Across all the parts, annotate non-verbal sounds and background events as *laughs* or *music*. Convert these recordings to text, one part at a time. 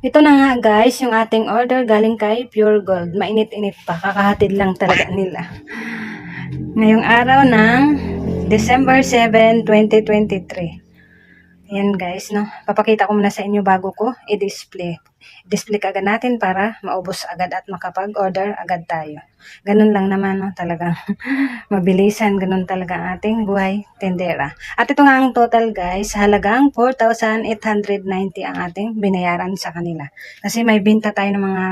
Ito na nga guys, yung ating order galing kay Pure Gold. Mainit-init pa, kakahatid lang talaga nila. Ngayong araw ng December 7, 2023. Ayan guys, no. Papakita ko muna sa inyo bago ko i-display. Display agad natin para maubos agad at makapag-order agad tayo. Ganun lang naman, no. Talagang *laughs* mabilisan. Ganun talaga ating buhay tendera. At ito nga ang total guys, halagang 4,890 ang ating binayaran sa kanila. Kasi may binta tayo ng mga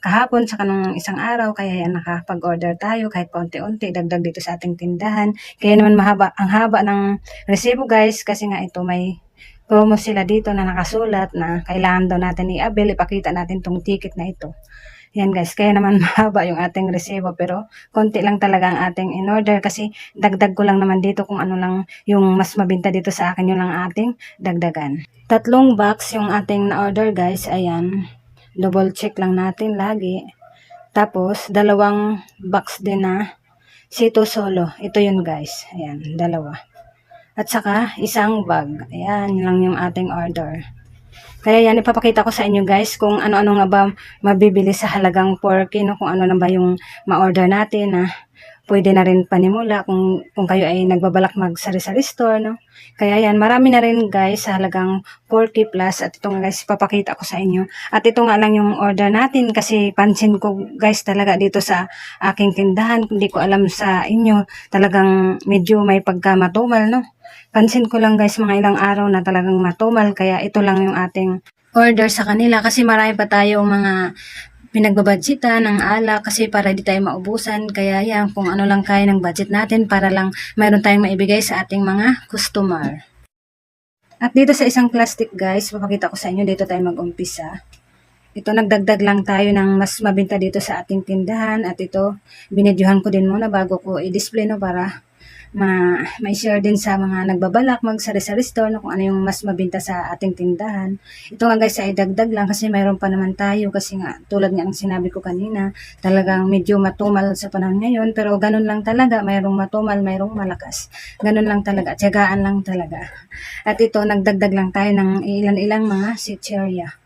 kahapon sa kanong isang araw kaya yan nakapag-order tayo kahit paunti-unti dagdag dito sa ating tindahan. Kaya naman mahaba ang haba ng resibo guys kasi nga ito may promo sila dito na nakasulat na kailangan daw natin i-avail ipakita natin tong ticket na ito. Yan guys, kaya naman *laughs* mahaba yung ating resibo pero konti lang talaga ang ating in-order kasi dagdag ko lang naman dito kung ano lang yung mas mabinta dito sa akin yun lang ating dagdagan. Tatlong box yung ating na-order guys, ayan double check lang natin lagi. Tapos, dalawang box din na Sito Solo. Ito yun guys. Ayan, dalawa. At saka, isang bag. Ayan, lang yung ating order. Kaya yan, ipapakita ko sa inyo guys kung ano-ano nga ba mabibili sa halagang 4K, no? kung ano na ba yung ma-order natin na pwede na rin panimula kung, kung kayo ay nagbabalak mag-sari-sari store, no? Kaya yan, marami na rin guys sa halagang 4K plus at ito nga guys, papakita ko sa inyo. At ito nga lang yung order natin kasi pansin ko guys talaga dito sa aking tindahan, hindi ko alam sa inyo, talagang medyo may pagkamatumal, no? Pansin ko lang guys mga ilang araw na talagang matumal, kaya ito lang yung ating order sa kanila kasi marami pa tayong mga pinagbabudgetan ng ala kasi para di tayo maubusan. Kaya yan, kung ano lang kaya ng budget natin para lang mayroon tayong maibigay sa ating mga customer. At dito sa isang plastic guys, papakita ko sa inyo, dito tayo mag-umpisa. Ito, nagdagdag lang tayo ng mas mabinta dito sa ating tindahan at ito, binidyohan ko din muna bago ko i-display no para ma may share din sa mga nagbabalak mag sari-sari store no, kung ano yung mas mabinta sa ating tindahan. Ito nga guys ay dagdag lang kasi mayroon pa naman tayo kasi nga tulad nga ng sinabi ko kanina, talagang medyo matumal sa panahon ngayon pero ganun lang talaga, mayroong matumal, mayroong malakas. Ganun lang talaga, tiyagaan lang talaga. At ito nagdagdag lang tayo ng ilan-ilang mga sitcheria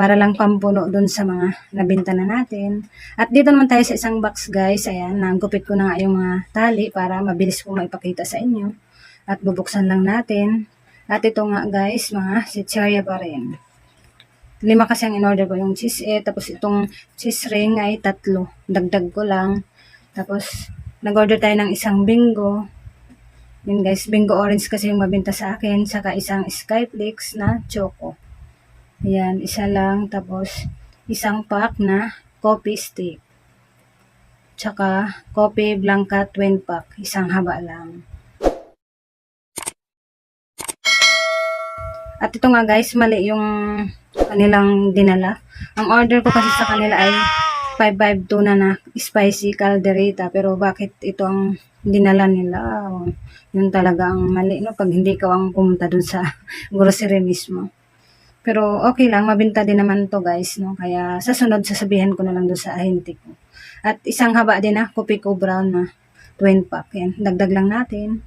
para lang pampuno dun sa mga nabinta na natin. At dito naman tayo sa isang box guys, ayan, nagupit ko na nga yung mga tali para mabilis ko maipakita sa inyo. At bubuksan lang natin. At ito nga guys, mga sitsaria pa rin. Lima kasi ang in-order ko yung cheese eh, tapos itong cheese ring ay tatlo. Dagdag ko lang. Tapos, nag-order tayo ng isang bingo. Yun guys, bingo orange kasi yung mabinta sa akin. Saka isang skyflakes na choco. Ayan, isa lang. Tapos, isang pack na coffee stick. Tsaka, coffee blanca twin pack. Isang haba lang. At ito nga guys, mali yung kanilang dinala. Ang order ko kasi sa kanila ay 552 na na spicy caldereta. Pero bakit ito ang dinala nila? Yun talaga ang mali, no? Pag hindi ka ang pumunta dun sa *laughs* grocery mismo. Pero okay lang, mabinta din naman to guys, no? Kaya sa sunod, sasabihan ko na lang doon sa ahente ko. At isang haba din na, kopi ko brown na twin pack. Yan, dagdag lang natin.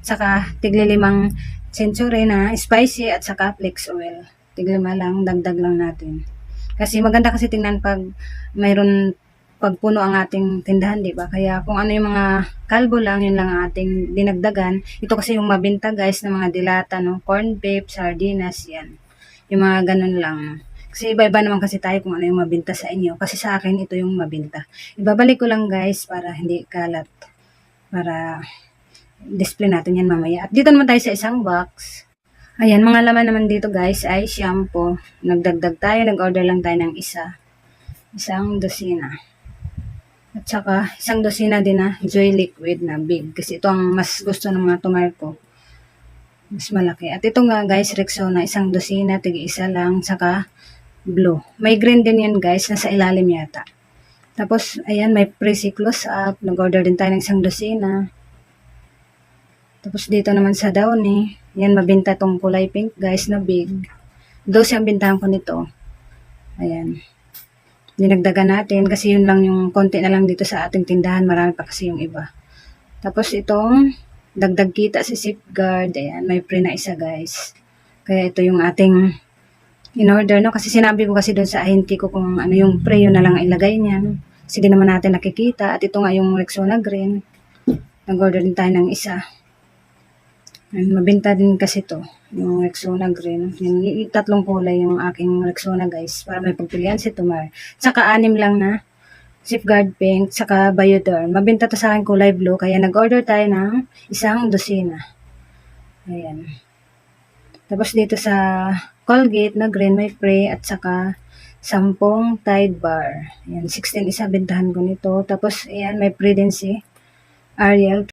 Saka, tiglilimang century na spicy at saka flex oil. Tiglima lang, dagdag lang natin. Kasi maganda kasi tingnan pag mayroon pagpuno ang ating tindahan, di ba? Kaya kung ano yung mga kalbo lang, yun lang ang ating dinagdagan. Ito kasi yung mabinta guys ng mga dilata, no? Corn beef, sardinas, yan. Yung mga ganun lang. Kasi iba-iba naman kasi tayo kung ano yung mabinta sa inyo. Kasi sa akin, ito yung mabinta. Ibabalik ko lang guys para hindi kalat. Para display natin yan mamaya. At dito naman tayo sa isang box. Ayan, mga laman naman dito guys ay shampoo. Nagdagdag tayo, nag-order lang tayo ng isa. Isang dosina. At saka, isang dosina din na Joy Liquid na big. Kasi ito ang mas gusto ng mga tumar ko. Mas malaki. At ito nga guys, Rexona, isang dosina, tigi isa lang, saka blue. May green din yan guys, nasa ilalim yata. Tapos, ayan, may pre close up. Nag-order din tayo ng isang dosina. Tapos dito naman sa Downy, yan mabinta tong kulay pink guys na big. 12 ang bintahan ko nito. Ayan. Dinagdagan natin kasi yun lang yung konti na lang dito sa ating tindahan. Marami pa kasi yung iba. Tapos itong dagdag kita si Safeguard. Ayan, may pre na isa guys. Kaya ito yung ating in order, no? Kasi sinabi ko kasi doon sa ahinti ko kung ano yung preo na lang ang ilagay niya, no? Kasi naman natin nakikita. At ito nga yung Rexona Green. Nag-order din tayo ng isa. Ayan, mabenta din kasi to yung Rexona Green. Yung tatlong kulay yung aking Rexona guys. Para may pagpilian si Tumar. Saka anim lang na safeguard pink, saka Bioderm. Mabenta to sa akin kulay blue, kaya nag-order tayo ng isang dosina. Ayan. Tapos dito sa Colgate na green, may pre at saka sampung Tide Bar. Ayan, 16 isa bentahan ko nito. Tapos, ayan, may pre din si Ariel.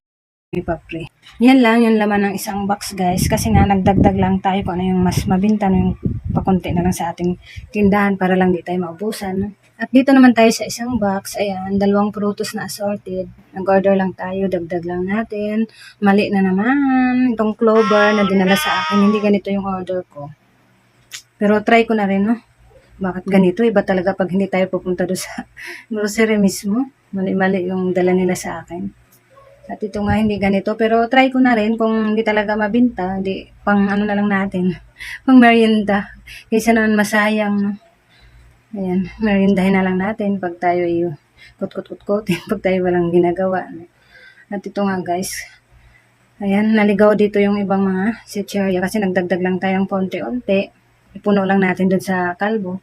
May pa pre. Yan lang yung laman ng isang box guys. Kasi nga nagdagdag lang tayo kung ano yung mas mabinta, ano yung pakunti na lang sa ating tindahan para lang di tayo maubusan. At dito naman tayo sa isang box. Ayan, dalawang prutos na assorted. Nag-order lang tayo, dagdag lang natin. Mali na naman. Itong clover na dinala sa akin, hindi ganito yung order ko. Pero try ko na rin, no? Bakit ganito? Iba talaga pag hindi tayo pupunta doon sa *laughs* grocery mismo. Mali-mali yung dala nila sa akin. At ito nga hindi ganito. Pero try ko na rin kung hindi talaga mabinta. Di, pang ano na lang natin. *laughs* Pang merienda. Kaysa naman masayang. No? Ayan. Meriendahin na lang natin pag tayo ay kut-kut-kut-kutin. *laughs* Pag tayo walang ginagawa. At ito nga guys. Ayan. Naligaw dito yung ibang mga sitcherya. Kasi nagdagdag lang tayong konti-unti. Ipuno lang natin dun sa kalbo.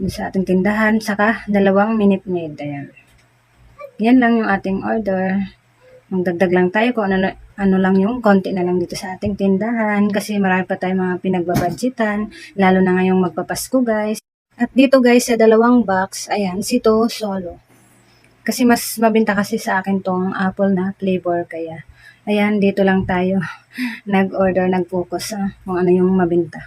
Dun sa ating tindahan. Saka dalawang minute maid. Ayan. Yan lang yung ating order. Magdagdag lang tayo kung ano, ano lang yung konti na lang dito sa ating tindahan kasi marami pa tayong mga pinagbabadgetan lalo na ngayong magpapasko guys. At dito guys sa dalawang box, ayan, sito solo. Kasi mas mabinta kasi sa akin tong apple na flavor kaya ayan, dito lang tayo *laughs* nag-order, nag-focus ah, kung ano yung mabinta.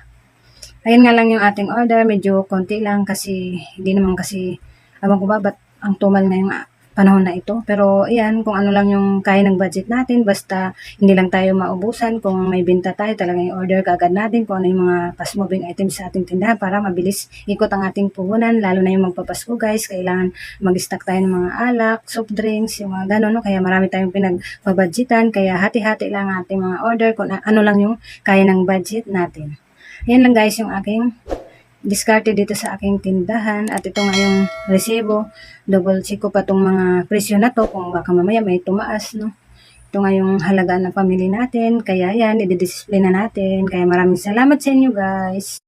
Ayan nga lang yung ating order, medyo konti lang kasi hindi naman kasi, abang ko ba, ba't ang tumal na yung panahon na ito. Pero ayan, kung ano lang yung kaya ng budget natin, basta hindi lang tayo maubusan. Kung may binta tayo, talagang i-order kagad natin kung ano yung mga fast-moving items sa ating tindahan para mabilis ikot ang ating puhunan, lalo na yung magpapasko guys. Kailangan mag-stock tayo ng mga alak, soft drinks, yung mga gano'n. No? Kaya marami tayong pinagbabudgetan. Kaya hati-hati lang ang ating mga order kung ano lang yung kaya ng budget natin. Yan lang guys yung aking diskarte dito sa aking tindahan at ito nga yung resibo. Double check ko pa tong mga presyo na to kung baka mamaya may tumaas no? Ito nga yung halaga ng pamili natin kaya yan i-display na natin. Kaya maraming salamat sa inyo guys